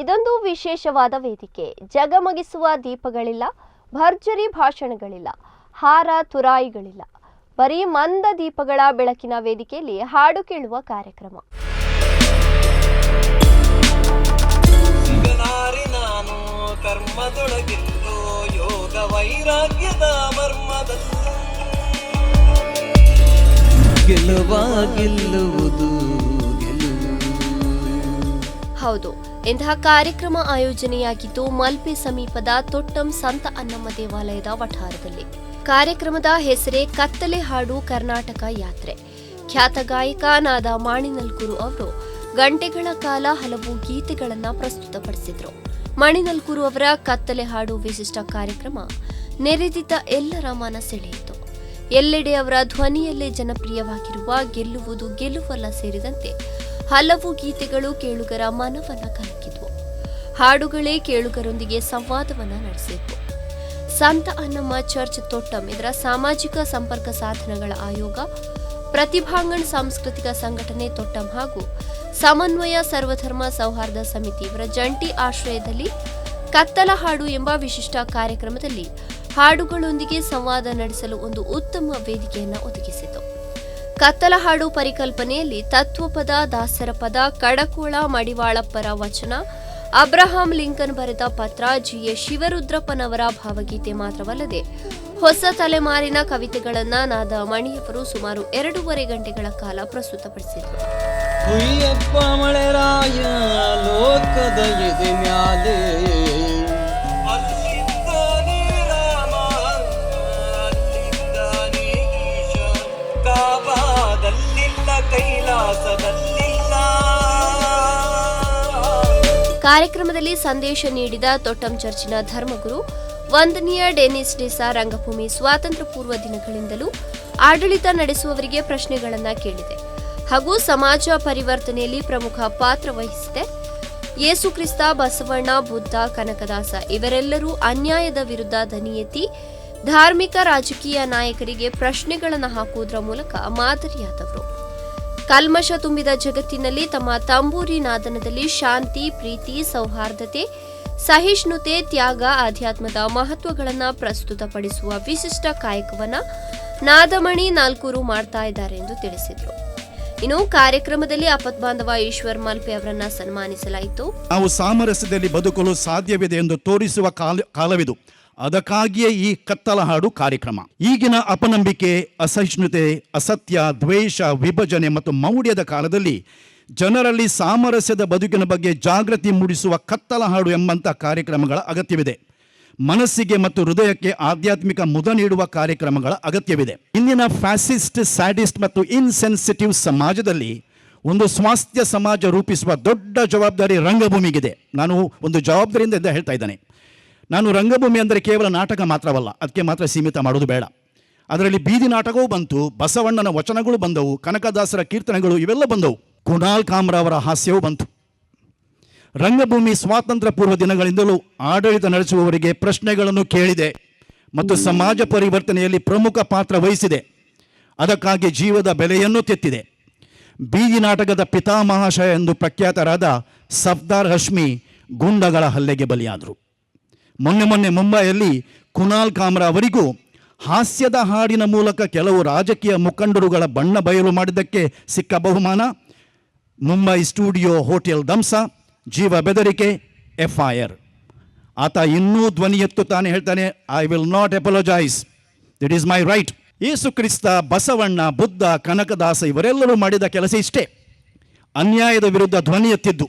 ಇದೊಂದು ವಿಶೇಷವಾದ ವೇದಿಕೆ. ಜಗಮಗಿಸುವ ದೀಪಗಳಿಲ್ಲ, ಭರ್ಜರಿ ಭಾಷಣಗಳಿಲ್ಲ, ಹಾರ ತುರಾಯಿಗಳಿಲ್ಲ. ಬರೀ ಮಂದ ದೀಪಗಳ ಬೆಳಕಿನ ವೇದಿಕೆಯಲ್ಲಿ ಹಾಡು ಕೇಳುವ ಕಾರ್ಯಕ್ರಮ. ಯೋಗ ಹೌದು. ಇಂತಹ ಕಾರ್ಯಕ್ರಮ ಆಯೋಜನೆಯಾಗಿದ್ದು ಮಲ್ಪೆ ಸಮೀಪದ ತೊಟ್ಟಂ ಸಂತ ಅನ್ನಮ್ಮ ದೇವಾಲಯದ ವಠಾರದಲ್ಲಿ. ಕಾರ್ಯಕ್ರಮದ ಹೆಸರೇ ಕತ್ತಲೆ ಹಾಡು ಕರ್ನಾಟಕ ಯಾತ್ರೆ. ಖ್ಯಾತ ಗಾಯಕ ನಾದ ಮಾಣಿನಲ್ಕುರು ಅವರು ಗಂಟೆಗಳ ಕಾಲ ಹಲವು ಗೀತೆಗಳನ್ನ ಪ್ರಸ್ತುತಪಡಿಸಿದ್ರು. ಮಣಿನಲ್ಕುರು ಅವರ ಕತ್ತಲೆ ಹಾಡು ವಿಶಿಷ್ಟ ಕಾರ್ಯಕ್ರಮ ನೆರೆದಿದ್ದ ಎಲ್ಲರ ಮನ ಸೆಳೆಯಿತು ಎಲ್ಲೆಡೆ ಅವರ ಧ್ವನಿಯಲ್ಲೇ ಜನಪ್ರಿಯವಾಗಿರುವ ಗೆಲ್ಲುವುದು ಗೆಲ್ಲುವಲ್ಲ ಸೇರಿದಂತೆ ಹಲವು ಗೀತೆಗಳು ಕೇಳುಗರ ಮನವನ್ನ ಕಲಕಿದ್ವು ಹಾಡುಗಳೇ ಕೇಳುಗರೊಂದಿಗೆ ಸಂವಾದವನ್ನ ನಡೆಸಿದ್ವು. ಸಂತ ಅನ್ನಮ್ಮ ಚರ್ಚ್ ತೊಟ್ಟಂ ಇದರ ಸಾಮಾಜಿಕ ಸಂಪರ್ಕ ಸಾಧನಗಳ ಆಯೋಗ, ಪ್ರತಿಭಾಂಗಣ ಸಾಂಸ್ಕೃತಿಕ ಸಂಘಟನೆ ತೊಟ್ಟಂ ಹಾಗೂ ಸಮನ್ವಯ ಸರ್ವಧರ್ಮ ಸೌಹಾರ್ದ ಸಮಿತಿ ಇವರ ಜಂಟಿ ಆಶ್ರಯದಲ್ಲಿ ಕತ್ತಲ ಹಾಡು ಎಂಬ ವಿಶಿಷ್ಟ ಕಾರ್ಯಕ್ರಮದಲ್ಲಿ ಹಾಡುಗಳೊಂದಿಗೆ ಸಂವಾದ ನಡೆಸಲು ಒಂದು ಉತ್ತಮ ವೇದಿಕೆಯನ್ನು ಒದಗಿಸಿತು. ಕತ್ತಲ ಹಾಡು ಪರಿಕಲ್ಪನೆಯಲ್ಲಿ ತತ್ವಪದ ದಾಸರ ಪದ ಕಡಕೋಳ ಮಡಿವಾಳಪ್ಪರ ವಚನ, ಅಬ್ರಹಾಂ ಲಿಂಕನ್ ಬರೆದ ಪತ್ರ ಜಿ ಎ ಶಿವರುದ್ರಪ್ಪನವರ ಭಾವಗೀತೆ ಮಾತ್ರವಲ್ಲದೆ, ಹೊಸ ತಲೆಮಾರಿನ ಕವಿತೆಗಳನ್ನ ನಾದ ಮಣಿಯವರು ಸುಮಾರು ಎರಡೂವರೆ ಗಂಟೆಗಳ ಕಾಲ ಪ್ರಸ್ತುತಪಡಿಸಿದರು. ಲೋಕದ ಕಾರ್ಯಕ್ರಮದಲ್ಲಿ ಸಂದೇಶ ನೀಡಿದ ತೊಟ್ಟಂ ಚರ್ಚಿನ ಧರ್ಮಗುರು, ವಂದನೀಯ ಡೆನಿಸ್ ಡಿಸಾ ರಂಗಭೂಮಿ ಸ್ವಾತಂತ್ರ್ಯ ಪೂರ್ವ ದಿನಗಳಿಂದಲೂ ಆಡಳಿತ ನಡೆಸುವವರಿಗೆ ಪ್ರಶ್ನೆಗಳನ್ನು ಕೇಳಿದೆ. ಹಾಗೂ ಸಮಾಜ ಪರಿವರ್ತನೆಯಲ್ಲಿ ಪ್ರಮುಖ ಪಾತ್ರ ವಹಿಸಿದೆ. ಯೇಸು ಕ್ರಿಸ್ತ, ಬಸವಣ್ಣ, ಬುದ್ಧ, ಕನಕದಾಸ ಇವರೆಲ್ಲರೂ ಅನ್ಯಾಯದ ವಿರುದ್ಧ ದನಿ ಎತ್ತಿ ಧಾರ್ಮಿಕ ರಾಜಕೀಯ ನಾಯಕರಿಗೆ ಪ್ರಶ್ನೆಗಳನ್ನು ಹಾಕುವುದರ ಮೂಲಕ ಮಾದರಿಯಾದವರು. ಕಲ್ಮಶ ತುಂಬಿದ ಜಗತ್ತಿನಲ್ಲಿ ತಮ್ಮ ತಂಬೂರಿ ನಾದನದಲ್ಲಿ ಶಾಂತಿ, ಪ್ರೀತಿ, ಸೌಹಾರ್ದತೆ, ಸಹಿಷ್ಣುತೆ, ತ್ಯಾಗ, ಆಧ್ಯಾತ್ಮದ ಮಹತ್ವಗಳನ್ನು ಪ್ರಸ್ತುತಪಡಿಸುವ ವಿಶಿಷ್ಟ ಕಾಯಕವನ್ನು ನಾದಮಣಿ ನಾಲ್ಕೂರು ಮಾಡ್ತಾ ಇದ್ದಾರೆ ಎಂದು ತಿಳಿಸಿದರು. ಇನ್ನು ಕಾರ್ಯಕ್ರಮದಲ್ಲಿ ಆಪತ್ಬಾಂಧವ ಈಶ್ವರ್ ಮಲ್ಪೆ ಅವರನ್ನ ಸನ್ಮಾನಿಸಲಾಯಿತು. ನಾವು ಸಾಮರಸ್ಯದಲ್ಲಿ ಬದುಕಲು ಸಾಧ್ಯವಿದೆ ಎಂದು ತೋರಿಸುವ ಕಾಲ ಕಾಲವಿದು. ಅದಕ್ಕಾಗಿಯೇ ಈ ಕತ್ತಲ ಹಾಡು ಕಾರ್ಯಕ್ರಮ. ಈಗಿನ ಅಪನಂಬಿಕೆ, ಅಸಹಿಷ್ಣುತೆ, ಅಸತ್ಯ, ದ್ವೇಷ, ವಿಭಜನೆ ಮತ್ತು ಮೌಢ್ಯದ ಕಾಲದಲ್ಲಿ ಜನರಲ್ಲಿ ಸಾಮರಸ್ಯದ ಬದುಕಿನ ಬಗ್ಗೆ ಜಾಗೃತಿ ಮೂಡಿಸುವ ಕತ್ತಲ ಹಾಡು ಎಂಬಂಥ ಕಾರ್ಯಕ್ರಮಗಳ ಅಗತ್ಯವಿದೆ. ಮನಸ್ಸಿಗೆ ಮತ್ತು ಹೃದಯಕ್ಕೆ ಆಧ್ಯಾತ್ಮಿಕ ಮುದ ನೀಡುವ ಕಾರ್ಯಕ್ರಮಗಳ ಅಗತ್ಯವಿದೆ. ಇಂದಿನ ಫ್ಯಾಸಿಸ್ಟ್, ಸ್ಯಾಡಿಸ್ಟ್ ಮತ್ತು ಇನ್ಸೆನ್ಸಿಟಿವ್ ಸಮಾಜದಲ್ಲಿ ಒಂದು ಸ್ವಾಸ್ಥ್ಯ ಸಮಾಜ ರೂಪಿಸುವ ದೊಡ್ಡ ಜವಾಬ್ದಾರಿ ರಂಗಭೂಮಿಗಿದೆ. ನಾನು ಒಂದು ಜವಾಬ್ದಾರಿಯಿಂದ ಹೇಳ್ತಾ ಇದ್ದೇನೆ. ನಾನು ರಂಗಭೂಮಿ ಅಂದರೆ ಕೇವಲ ನಾಟಕ ಮಾತ್ರವಲ್ಲ, ಅದಕ್ಕೆ ಮಾತ್ರ ಸೀಮಿತ ಮಾಡೋದು ಬೇಡ. ಅದರಲ್ಲಿ ಬೀದಿ ನಾಟಕವೂ ಬಂತು, ಬಸವಣ್ಣನ ವಚನಗಳು ಬಂದವು, ಕನಕದಾಸರ ಕೀರ್ತನೆಗಳು ಇವೆಲ್ಲ ಬಂದವು. ಕುಣಾಲ್ ಕಾಮ್ರ ಅವರ ಹಾಸ್ಯವೂ ಬಂತು. ರಂಗಭೂಮಿ ಸ್ವಾತಂತ್ರ್ಯ ಪೂರ್ವ ದಿನಗಳಿಂದಲೂ ಆಡಳಿತ ನಡೆಸುವವರಿಗೆ ಪ್ರಶ್ನೆಗಳನ್ನು ಕೇಳಿದೆ ಮತ್ತು ಸಮಾಜ ಪರಿವರ್ತನೆಯಲ್ಲಿ ಪ್ರಮುಖ ಪಾತ್ರ ವಹಿಸಿದೆ. ಅದಕ್ಕಾಗಿ ಜೀವದ ಬೆಲೆಯನ್ನು ತೆತ್ತಿದೆ. ಬೀದಿ ನಾಟಕದ ಪಿತಾಮಹಾಶಯ ಎಂದು ಪ್ರಖ್ಯಾತರಾದ ಸಫ್ದಾರ್ ಹಶ್ಮಿ ಗುಂಡಗಳ ಹಲ್ಲೆಗೆ ಬಲಿಯಾದರು. ಮೊನ್ನೆ ಮೊನ್ನೆ ಮುಂಬೈಯಲ್ಲಿ ಕುನಾಲ್ ಕಾಮ್ರಾ ಅವರಿಗೂ ಹಾಸ್ಯದ ಹಾಡಿನ ಮೂಲಕ ಕೆಲವು ರಾಜಕೀಯ ಮುಖಂಡರುಗಳ ಬಣ್ಣ ಬಯಲು ಮಾಡಿದ್ದಕ್ಕೆ ಸಿಕ್ಕ ಬಹುಮಾನ. ಮುಂಬೈ ಸ್ಟುಡಿಯೋ ಹೋಟೆಲ್ ದಂಸ, ಜೀವ ಬೆದರಿಕೆ ಎಫ್ ಐ ಆರ್ ಆತ ಇನ್ನೂ ಧ್ವನಿ ಎತ್ತುತ್ತಾನೆ ಹೇಳ್ತಾನೆ I will not apologise this is my right Yesu Kristha Basavanna, Buddha, Kanakadasa ಇವರೆಲ್ಲರೂ ಮಾಡಿದ ಕೆಲಸ ಇಷ್ಟೇ. ಅನ್ಯಾಯದ ವಿರುದ್ಧ ಧ್ವನಿ ಎತ್ತಿದ್ದು.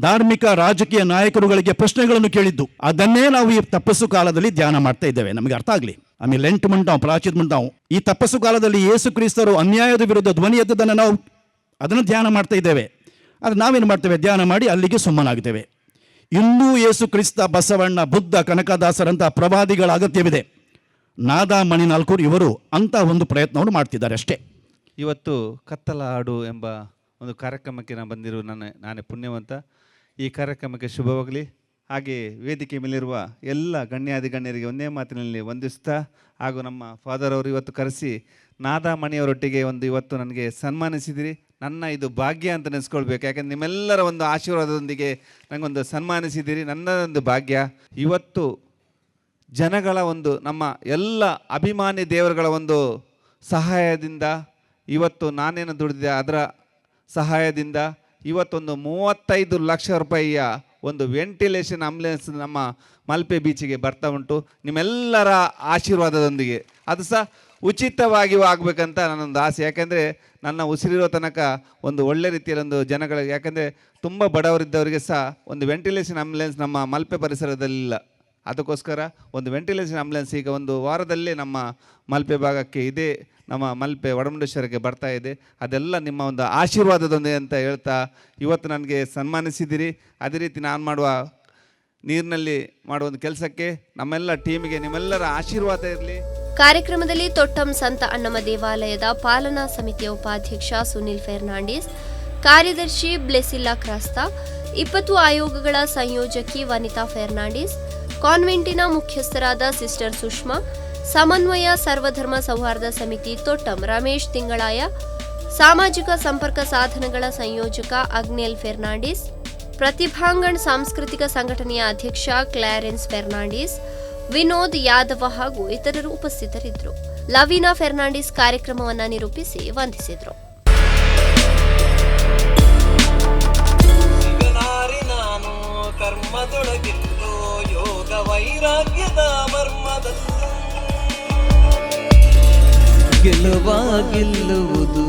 ಧಾರ್ಮಿಕ ರಾಜಕೀಯ ನಾಯಕರುಗಳಿಗೆ ಪ್ರಶ್ನೆಗಳನ್ನು ಕೇಳಿದ್ದು. ಅದನ್ನೇ ನಾವು ಈ ತಪಸ್ಸು ಕಾಲದಲ್ಲಿ ಧ್ಯಾನ ಮಾಡ್ತಾ ಇದ್ದೇವೆ. ನಮಗೆ ಅರ್ಥ ಆಗಲಿ. ಆಮೇಲೆ ಲೆಂಟ್ ಮುಂಟಾವು ಪ್ರಾಚಿತ್ ಮುಂಟಾವು ಈ ತಪಸ್ಸು ಕಾಲದಲ್ಲಿ ಯೇಸು ಕ್ರಿಸ್ತರು ಅನ್ಯಾಯದ ವಿರುದ್ಧ ಧ್ವನಿ ಎದ್ದದನ್ನು ನಾವು ಅದನ್ನು ಧ್ಯಾನ ಮಾಡ್ತಾ ಇದ್ದೇವೆ. ಆದರೆ ನಾವೇನು ಮಾಡ್ತೇವೆ? ಧ್ಯಾನ ಮಾಡಿ ಅಲ್ಲಿಗೆ ಸುಮ್ಮನಾಗ್ತೇವೆ. ಇನ್ನೂ ಯೇಸು ಕ್ರಿಸ್ತ, ಬಸವಣ್ಣ, ಬುದ್ಧ ಕನಕದಾಸರಂತಹ ಪ್ರವಾದಿಗಳ ಅಗತ್ಯವಿದೆ. ನಾದ ಮಣಿನಾಲ್ಕೂರು ಇವರು ಅಂತ ಒಂದು ಪ್ರಯತ್ನವನ್ನು ಮಾಡ್ತಿದ್ದಾರೆ ಅಷ್ಟೇ. ಇವತ್ತು ಕತ್ತಲ ಹಾಡು ಎಂಬ ಒಂದು ಕಾರ್ಯಕ್ರಮಕ್ಕೆ ನಾನು ಬಂದಿರುವ ನಾನು, ನಾನೇ ಪುಣ್ಯವಂತ. ಈ ಕಾರ್ಯಕ್ರಮಕ್ಕೆ ಶುಭವಾಗಲಿ. ಹಾಗೆ ವೇದಿಕೆ ಮೇಲಿರುವ ಎಲ್ಲ ಗಣ್ಯಾದಿ ಗಣ್ಯರಿಗೆ ಒಂದೇ ಮಾತಿನಲ್ಲಿ ವಂದಿಸ್ತಾ ಹಾಗೂ ನಮ್ಮ ಫಾದರ್ ಅವರು ಇವತ್ತು ಕರೆಸಿ ನಾದಾಮಣಿಯವರೊಟ್ಟಿಗೆ ಒಂದು ಇವತ್ತು ನನಗೆ ಸನ್ಮಾನಿಸಿದಿರಿ. ನನ್ನ ಇದು ಭಾಗ್ಯ ಅಂತ ನೆನೆಸ್ಕೊಳ್ಬೇಕು. ಯಾಕಂದ್ರೆ ನಿಮ್ಮೆಲ್ಲರ ಒಂದು ಆಶೀರ್ವಾದದೊಂದಿಗೆ ನನಗೊಂದು ಸನ್ಮಾನಿಸಿದಿರಿ. ನನ್ನದೊಂದು ಭಾಗ್ಯ. ಇವತ್ತು ಜನಗಳ ಒಂದು, ನಮ್ಮ ಎಲ್ಲ ಅಭಿಮಾನಿ ದೇವರುಗಳ ಒಂದು ಸಹಾಯದಿಂದ ಇವತ್ತು ನಾನೇನು ದುಡಿದೆ ಅದರ ಸಹಾಯದಿಂದ ಇವತ್ತೊಂದು ಮೂವತ್ತೈದು ಲಕ್ಷ ರೂಪಾಯಿಯ ಒಂದು ವೆಂಟಿಲೇಷನ್ ಆಂಬ್ಯುಲೆನ್ಸ್ ನಮ್ಮ ಮಲ್ಪೆ ಬೀಚಿಗೆ ಬರ್ತಾ ಉಂಟು. ನಿಮ್ಮೆಲ್ಲರ ಆಶೀರ್ವಾದದೊಂದಿಗೆ. ಅದು ಸಹ ಉಚಿತವಾಗಿ ಆಗಬೇಕಂತ ನನ್ನೊಂದು ಆಸೆ. ಯಾಕೆಂದರೆ ನನ್ನ ಉಸಿರಿರೋ ತನಕ ಒಂದು ಒಳ್ಳೆ ರೀತಿಯಲ್ಲಿ ಒಂದು ಜನಗಳಿಗೆ ಯಾಕೆಂದರೆ ತುಂಬ ಬಡವರಿದ್ದವರಿಗೆ ಸಹ ಒಂದು ವೆಂಟಿಲೇಷನ್ ಆಂಬ್ಯುಲೆನ್ಸ್ ನಮ್ಮ ಮಲ್ಪೆ ಪರಿಸರದಲ್ಲಿಲ್ಲ. ಅದಕ್ಕೋಸ್ಕರ ಒಂದು ವೆಂಟಿಲೇಷನ್ ಆಂಬ್ಯುಲೆನ್ಸ್ ಈಗ ಒಂದು ವಾರದಲ್ಲೇ ನಮ್ಮ ಮಲ್ಪೆ ಭಾಗಕ್ಕೆ ಇದೆ ನಮ್ಮ ಮಲ್ಪೆ ವಡಮುಂಡೇಶ್ವರಕ್ಕೆ ಬರ್ತಾ ಇದೆ. ಅದೆಲ್ಲ ನಿಮ್ಮ ಒಂದು ಆಶೀರ್ವಾದದೊಂದಿಗೆ ಅಂತ ಹೇಳ್ತಾ ಇವತ್ತು ನನಗೆ ಸನ್ಮಾನಿಸಿದ್ದೀರಿ ಅದೇ ರೀತಿ ನಾನು ಮಾಡುವ ನೀರಿನಲ್ಲಿ ಮಾಡುವ ಒಂದು ಕೆಲಸಕ್ಕೆ ನಮ್ಮೆಲ್ಲ ಟೀಮಿಗೆ ನಿಮ್ಮೆಲ್ಲರ ಆಶೀರ್ವಾದ ಇರಲಿ. ಕಾರ್ಯಕ್ರಮದಲ್ಲಿ ತೊಟ್ಟಂ ಸಂತ ಅಣ್ಣಮ್ಮ ದೇವಾಲಯದ ಪಾಲನಾ ಸಮಿತಿಯ ಉಪಾಧ್ಯಕ್ಷ ಸುನಿಲ್ ಫೆರ್ನಾಂಡಿಸ್, ಕಾರ್ಯದರ್ಶಿ ಬ್ಲೆಸಿಲ್ಲಾ ಕ್ರಾಸ್ತಾ, ಇಪ್ಪತ್ತು ಆಯೋಗಗಳ ಸಂಯೋಜಕಿ ವನಿತಾ ಫೆರ್ನಾಂಡಿಸ್ ಕಾನ್ವೆಂಟಿನ ಮುಖ್ಯಸ್ಥರಾದ ಸಿಸ್ಟರ್ ಸುಷ್ಮಾ, ಸಮನ್ವಯ ಸರ್ವಧರ್ಮ ಸೌಹಾರ್ದ ಸಮಿತಿ ತೊಟ್ಟಂ ರಮೇಶ್ ತಿಂಗಳಾಯ, ಸಾಮಾಜಿಕ ಸಂಪರ್ಕ ಸಾಧನಗಳ ಸಂಯೋಜಕ ಅಗ್ನೇಲ್ ಫೆರ್ನಾಂಡಿಸ್, ಪ್ರತಿಭಾಂಗಣ್ ಸಾಂಸ್ಕೃತಿಕ ಸಂಘಟನೆಯ ಅಧ್ಯಕ್ಷ ಕ್ಲಾರೆನ್ಸ್ ಫೆರ್ನಾಂಡಿಸ್, ವಿನೋದ್ ಯಾದವ ಹಾಗೂ ಇತರರು ಉಪಸ್ಥಿತರಿದ್ದರು. ಲವೀನಾ ಫೆರ್ನಾಂಡಿಸ್ ಕಾರ್ಯಕ್ರಮವನ್ನು ನಿರೂಪಿಸಿ ವಂದಿಸಿದರು. ಕರ್ಮದೊಳಗಿಲ್ಲ ವೈರಾಗ್ಯದ ಮರ್ಮದಲ್ಲೂ ಗೆಲುವ ಗೆಲ್ಲುವುದು